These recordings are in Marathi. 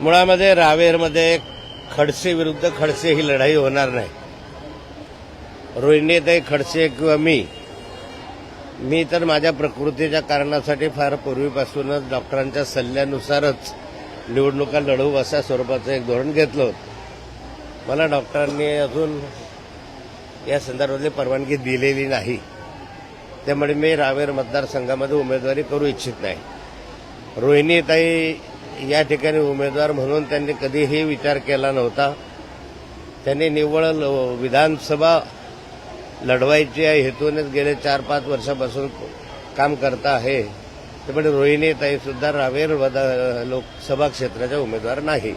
मुळामध्ये रावेरमध्ये खडसे विरुद्ध खडसे ही लढाई होणार नाही. रोहिणीताई खडसे किंवा मी मी तर माझ्या प्रकृतीच्या कारणासाठी फार पूर्वीपासूनच डॉक्टरांच्या सल्ल्यानुसारच निवडणुका लढवू अशा स्वरूपाचं एक धोरण घेतलं होतं. मला डॉक्टरांनी अजून या संदर्भातली परवानगी दिलेली नाही. त्यामुळे मी रावेर मतदारसंघामध्ये उमेदवारी करू इच्छित नाही. रोहिणीताई या ठिकाणी उमेदवार म्हणून त्यांनी कधीही विचार केला नव्हता. त्यांनी निव्वळ विधानसभा लढवायची या हेतूनच गेले चार पाच वर्षापासून काम करता आहे. त्यामुळे रोहिणीताई सुद्धा रावेर वदा- लोकसभा क्षेत्राच्या उमेदवार नाही.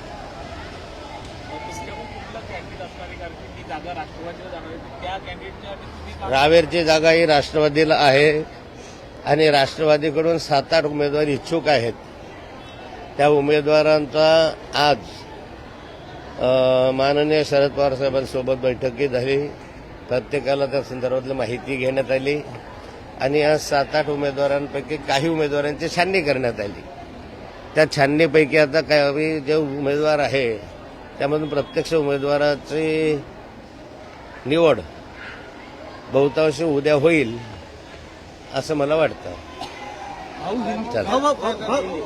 रावेरची जागा ही राष्ट्रवादीला आहे. आणि राष्ट्रवादीकडून सात आठ उमेदवार इच्छुक आहेत. त्या उमेदवारांचा आज माननीय शरद पवार साहेबांसोबत बैठकी झाली. प्रत्येकाला त्या संदर्भातली माहिती घेण्यात आली. आणि आज सात आठ उमेदवारांपैकी काही उमेदवारांची छाननी करण्यात आली. त्या छाननीपैकी आता काही जे उमेदवार आहे त्यामधून प्रत्यक्ष उमेदवाराची निवड बहुतांश उद्या होईल. असं मला वाटतं. चला.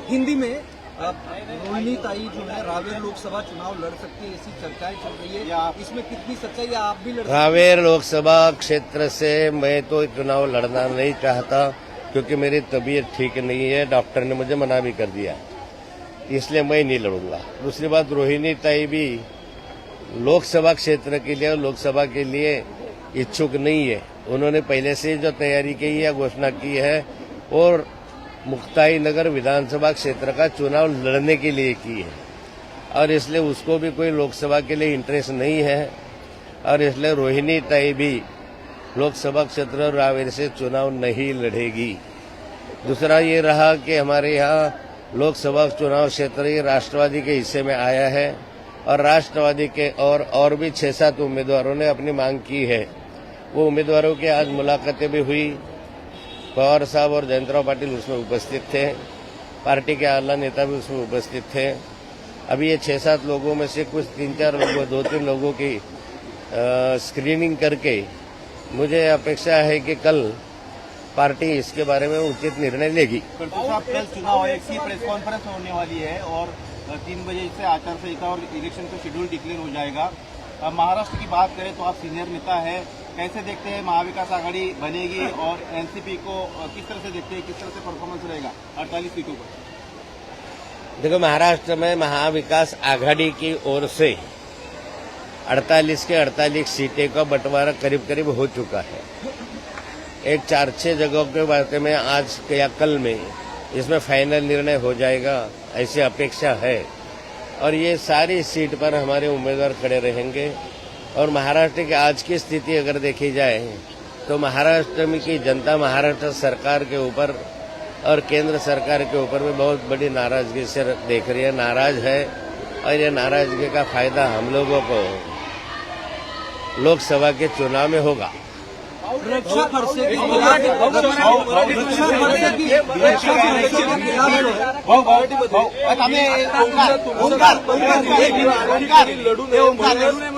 हिंदी में अब रोहिणी ताई जो है रावेर लोकसभा चुनाव लड़ सकती है ऐसी चर्चाएँ चल रही है. इसमें कितनी सच्चाई है? आप भी लड़ रावेर लोकसभा क्षेत्र से मैं तो चुनाव लड़ना नहीं चाहता क्योंकि मेरी तबीयत ठीक नहीं है डॉक्टर ने मुझे मना भी कर दिया। इसलिए मैं नहीं लड़ूँगा। दूसरी बात रोहिणी ताई भी लोकसभा क्षेत्र के लिए और लोकसभा के लिए इच्छुक नहीं है। उन्होंने पहले से जो तैयारी की है, घोषणा की है, और मुक्ताई नगर विधानसभा क्षेत्र का चुनाव लड़ने के लिए की है। और इसलिए उसको भी कोई लोकसभा के लिए इंटरेस्ट नहीं है। और इसलिए रोहिणी ताई भी लोकसभा क्षेत्र रावेर से चुनाव नहीं लड़ेगी। दूसरा ये रहा कि हमारे यहाँ लोकसभा चुनाव क्षेत्र ये राष्ट्रवादी के हिस्से में आया है। और राष्ट्रवादी के और और भी छह सात उम्मीदवारों ने अपनी मांग की है। वो उम्मीदवारों की आज मुलाकातें भी हुई। पवार साहब और जयंतराव पाटिल उसमें उपस्थित थे। पार्टी के आला नेता भी उसमें उपस्थित थे। अभी ये छह सात लोगों में से कुछ तीन चार लोगों दो तीन लोगों की अ, स्क्रीनिंग करके मुझे अपेक्षा है कि कल पार्टी इसके बारे में उचित निर्णय लेगी। कल चुनाव आयोग की प्रेस कॉन्फ्रेंस होने वाली है और तीन बजे से आचार संहिता और इलेक्शन का शेड्यूल डिक्लेयर हो जाएगा। महाराष्ट्र की बात करें तो आप सीनियर नेता है कैसे देखते हैं महाविकास आघाड़ी बनेगी और एनसीपी को किस तरह से देखते हैं, किस तरह से परफॉर्मेंस रहेगा अड़तालीस सीटों पर? देखो, महाराष्ट्र में महाविकास आघाड़ी की ओर से 48 के 48 सीटें का बंटवारा करीब करीब हो चुका है। एक चार छह जगहों के बारे में आज या कल में इसमें फाइनल निर्णय हो जाएगा, ऐसी अपेक्षा है। और ये सारी सीट पर हमारे उम्मीदवार खड़े रहेंगे। और महाराष्ट्र की आज की स्थिति अगर देखी जाए तो महाराष्ट्र में की जनता महाराष्ट्र सरकार के ऊपर और केंद्र सरकार के ऊपर भी बहुत बड़ी नाराज़गी से देख रही है नाराज़ है और ये नाराज़गी का फ़ायदा हम लोगों को लोकसभा के चुनाव में होगा रक्षा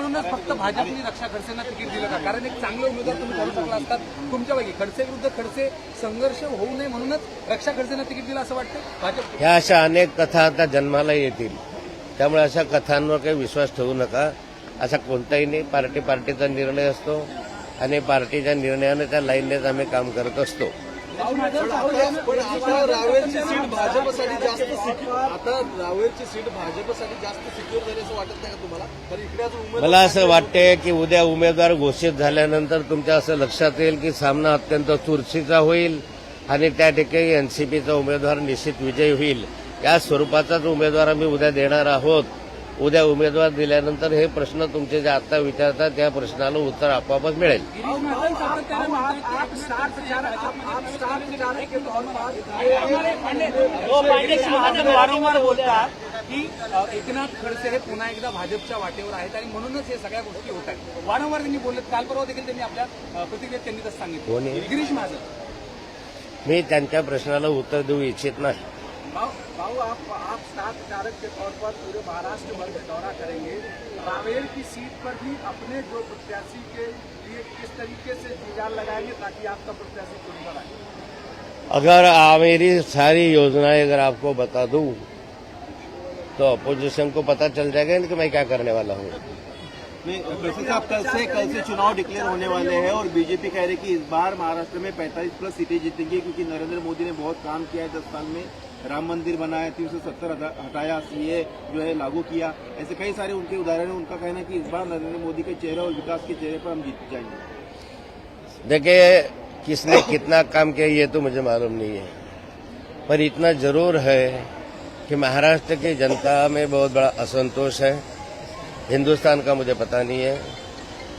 म्हणूनच फक्त भाजपनी रक्षा खडसेंना तिकीट दिलं का? कारण एक चांगले उमेदवार तुम्ही ठरू शकला असतात तुमच्यापैकी. खडसे विरुद्ध खडसे संघर्ष होऊ नये म्हणूनच रक्षा खडसेंना तिकीट दिलं असं वाटतं भाजप ह्या अशा अनेक कथा आता जन्माला येतील. त्यामुळे अशा कथांवर काही विश्वास ठेवू नका. असा कोणताही नाही. पार्टी पार्टीचा निर्णय असतो आणि पार्टीच्या निर्णयाने त्या लाईननेच आम्ही काम करत असतो. पण आता रावेरची सीट भाजपसाठी जास्त सिक्युअर आता रावेरची सीट भाजपसाठी जास्त सिक्युअर झाली असं वाटत नाही का तुम्हाला? तर इकडे अजून मला असं वाटतंय की उद्या उमेदवार घोषित झाल्यानंतर तुमच्या असं लक्षात येईल की सामना अत्यंत चुरशीचा होईल आणि त्या ठिकाणी एनसीपीचा उमेदवार निश्चित विजयी होईल. या स्वरूपाचाच उमेदवार आम्ही उद्या देणार आहोत. उद्या उमेदवार दिल्यानंतर हे प्रश्न तुमचे जे आता विचारतात त्या प्रश्नाला उत्तर आपोआपच मिळेल. वारंवार बोलतात की अ, एकनाथ खडसे हे. पुन्हा एकदा भाजपच्या वाटेवर आहेत आणि म्हणूनच हे. सगळ्या गोष्टी होत आहेत वारंवार त्यांनी बोलत काल परवा देखील त्यांनी आपल्या प्रतिक्रियेत त्यांनी तसं सांगितलं गिरीश महाजन मी त्यांच्या प्रश्नाला उत्तर देऊ इच्छित नाही. बाबू आप आप स्टार प्रचारक के तौर पर पूरे महाराष्ट्र भर में दौरा करेंगे। रावेर की सीट पर भी अपने जो प्रत्याशी के लिए किस तरीके से जुगाड़ लगाएँगे ताकि आपका प्रत्याशी चुनकर आए अगर आ, मेरी सारी योजनाएँ अगर आपको बता दूँ तो अपोजिशन को पता चल जाएगा कि मैं क्या करने वाला हूँ। वैसे से कल से चुनाव डिक्लेयर होने वाले हैं और बीजेपी कह रही कि इस बार महाराष्ट्र में 45 प्लस सीटें जीतेंगी क्योंकि नरेंद्र मोदी ने बहुत काम किया है, दस साल में राम मंदिर बनाया, तीन सौ सत्तर हटाया, सीए जो है लागू किया। ऐसे कई सारे उनके उदाहरण हैं, उनका कहना कि इस बार नरेंद्र मोदी के चेहरे और विकास के चेहरे पर हम जीत जाएँगे। देखिए, किसने कितना काम किया ये तो मुझे मालूम नहीं है। पर इतना ज़रूर है कि महाराष्ट्र की जनता में बहुत बड़ा असंतोष है। हिंदुस्तान का मुझे पता नहीं है।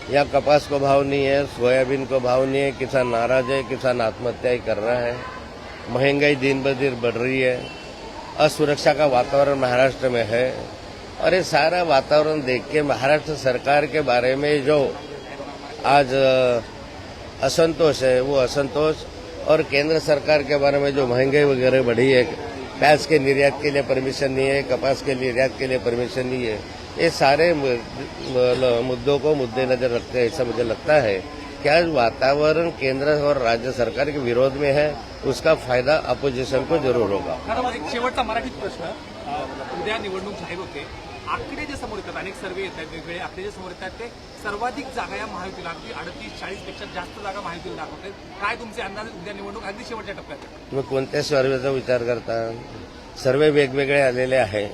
यहाँ कपास को भाव नहीं है, सोयाबीन को भाव नहीं है, किसान नाराज़ है, किसान आत्महत्या ही कर रहा है। महँगाई दिन ब दिन बढ़ रही है। असुरक्षा का वातावरण महाराष्ट्र में है। और ये सारा वातावरण देख के महाराष्ट्र सरकार के बारे में जो आज असंतोष है, वो असंतोष। और केंद्र सरकार के बारे में जो महँगाई वगैरह बढ़ी है, प्याज के निर्यात के लिए परमिशन नहीं है, कपास के निर्यात के लिए परमिशन नहीं है। ये सारे मुद्दों को मुद्दे नजर रखते हैं ऐसा मुझे लगता है। कि आज वातावरण केंद्र और राज्य सरकार के विरोध में है? उसका फायदा अपोजिशन को जरूर होगा। शेवटचा मराठीत प्रश्न उद्या निवडणूक जाहीर होते आकडे जे समोर येतात अनेक सर्वे येत आहेत वेगवेगळे आकडे जे समोर येतात ते सर्वाधिक जागा या महायुतीला अगदी अडतीस चाळीसपेक्षा जास्त जागा महायुतीला दाखवते काय तुमचे अंदाज उद्या निवडणूक अगदी शेवटच्या टप्प्यात? तुम्ही कोणत्या सर्वेचा विचार करता? सर्वे वेगवेगळे आलेले आहे.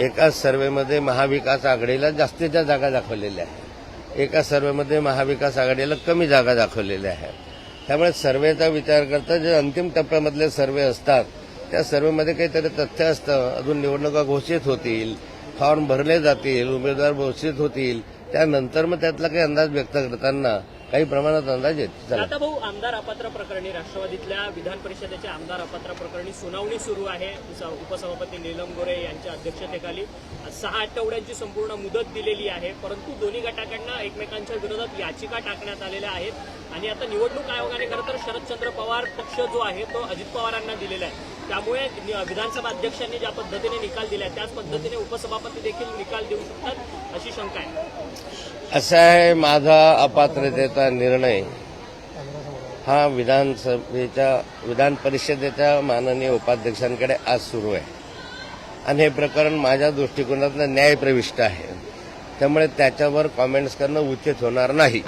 एका सर्वेमध्ये महाविकास आघाडीला जास्तीच्या जागा दाखवलेल्या आहेत. एका सर्वेमध्ये महाविकास आघाडीला कमी जागा दाखवलेल्या आहेत. त्यामुळे सर्वेचा विचार करता जे अंतिम टप्प्यामधले सर्वे असतात त्या सर्वेमध्ये काहीतरी तथ्य असतं. अजून निवडणुका घोषित होतील फॉर्म भरले जातील उमेदवार घोषित होतील. त्यानंतर मग त्यातला काही अंदाज व्यक्त करताना काही प्रमाणात अंदाज येत चला. आता भाऊ आमदार अपात्र प्रकरणी राष्ट्रवादीतल्या विधान परिषदेच्या आमदार अपात्र प्रकरणी सुनावणी सुरू आहे. स- उपसभापती नीलम गोरे यांच्या अध्यक्षतेखाली सहा आठवड्यांची संपूर्ण मुदत दिलेली आहे. परंतु दोन्ही गटाकडनं एकमेकांच्या विरोधात याचिका टाकण्यात आलेल्या आहेत. आणि आता निवडणूक आयोगाने खरं तर शरदचंद्र पवार पक्ष जो आहे तो अजित पवारांना दिलेला आहे. त्यामुळे नि- विधानसभा अध्यक्षांनी ज्या पद्धतीने निकाल दिला त्याच पद्धतीने उपसभापती देखील निकाल देऊ शकतात अशी शंका आहे. असा आहे माझा अपात्रतेचा निर्णय हा विधानसभेच्या विधान परिषदेच्या माननीय उपाध्यक्षांकडे आज सुरू आहे. आणि हे प्रकरण माझ्या दृष्टिकोनातनं न्यायप्रविष्ट आहे. त्यामुळे त्याच्यावर कॉमेंट्स करणं उचित होणार नाही.